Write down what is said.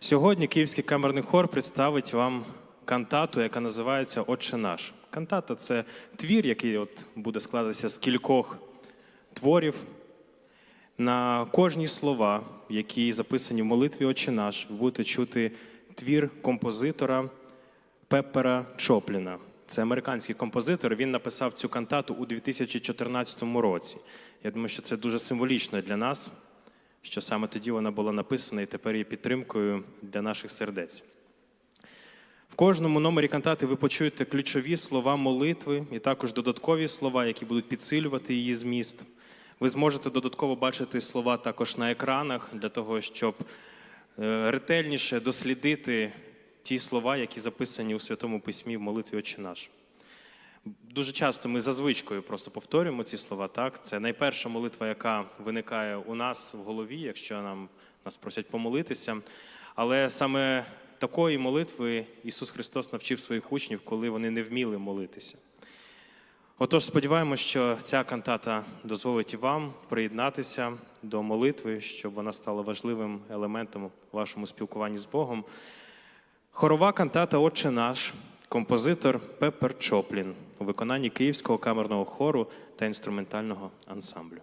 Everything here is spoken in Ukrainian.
Сьогодні Київський камерний хор представить вам кантату, яка називається Отче наш. Кантата це твір, який от буде складатися з кількох творів. На кожні слова, які записані в молитві Отче наш, ви будете чути твір композитора Пеппера Чопліна. Це американський композитор. Він написав цю кантату у 2014 році. Я думаю, що це дуже символічно для нас, що саме тоді вона була написана і тепер є підтримкою для наших сердець. В кожному номері кантати ви почуєте ключові слова молитви і також додаткові слова, які будуть підсилювати її зміст. Ви зможете додатково бачити слова також на екранах для того, щоб е, ретельніше дослідити ті слова, які записані у Святому Письмі в молитві Отче наш. Дуже часто ми за звичкою просто повторюємо ці слова. Так, це найперша молитва, яка виникає у нас в голові, якщо нам нас просять помолитися. Але саме такої молитви Ісус Христос навчив своїх учнів, коли вони не вміли молитися. Отож, сподіваємося, що ця кантата дозволить і вам приєднатися до молитви, щоб вона стала важливим елементом у вашому спілкуванні з Богом. Хорова кантата Отче наш, композитор Пеппер Чоплін у виконанні Київського камерного хору та інструментального ансамблю.